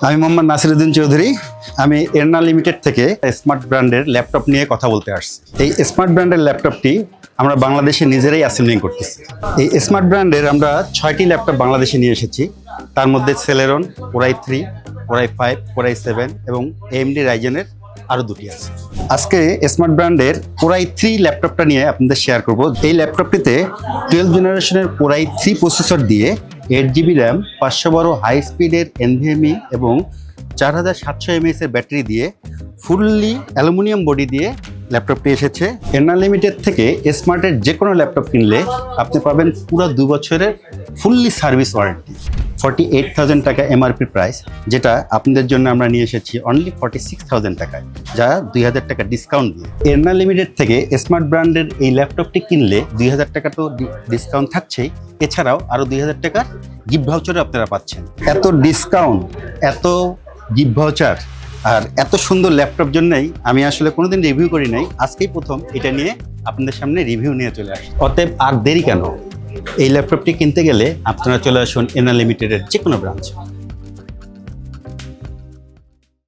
আমি মোহাম্মদ নাসিরুদ্দিন চৌধুরী। আমি এরনা লিমিটেড থেকে স্মার্ট ব্র্যান্ডের ল্যাপটপ নিয়ে কথা বলতে আসছি। এই স্মার্ট ব্র্যান্ডের ল্যাপটপটি আমরা বাংলাদেশে নিজেরাই অ্যাসেম্বলিং করতেছি। এই স্মার্ট ব্র্যান্ডের আমরা ছয়টি ল্যাপটপ বাংলাদেশে নিয়ে এসেছি। তার মধ্যে সেলেরন ওরাই থ্রি ওরাই ফাইভ ওরাই সেভেন এবং এমডি রাইজেনের আরও দুটি আছে। আজকে স্মার্ট ব্র্যান্ডের কোরাই থ্রি ল্যাপটপটা নিয়ে আপনাদের শেয়ার করব। এই ল্যাপটপটিতে টুয়েলভ জেনারেশনের কোরাই থ্রি প্রসেসর দিয়ে এইট জিবি র্যাম পাঁচশো বারো হাই স্পিডের এনভিএমই এবং চার হাজার সাতশো এমএস এর ব্যাটারি দিয়ে ফুললি অ্যালুমিনিয়াম বডি দিয়ে ল্যাপটপটি এসেছে। এনআর লিমিটেড থেকে স্মার্টের যে কোনো ল্যাপটপ কিনলে আপনি পাবেন পুরো দু বছরের fully service warranty forty eight thousand টাকা এমআরপি প্রাইস যেটা আপনাদের জন্য আমরা নিয়ে এসেছি অনলি ফর্টি সিক্স থাউজেন্ড টাকায়, যা দুই হাজার টাকা ডিসকাউন্ট দিয়ে। এরনা লিমিটেড থেকে স্মার্ট ব্র্যান্ডের এই ল্যাপটপটি কিনলে দুই হাজার টাকা তো ডিসকাউন্ট থাকছেই, এছাড়াও আরও দুই হাজার টাকার গিফট ভাউচারও আপনারা পাচ্ছেন। এত ডিসকাউন্ট এত গিফট ভাউচার আর এত সুন্দর ল্যাপটপ জন্যই আমি আসলে কোনোদিন রিভিউ করি নাই, আজকেই প্রথম এটা নিয়ে আপনাদের সামনে রিভিউ নিয়ে চলে আসি অতএব আর দেরি কেন? এই ল্যাপটপটি কিনতে গেলে আপনারা চলে আসুন এনা লিমিটেডের যে কোনো ব্রাঞ্চ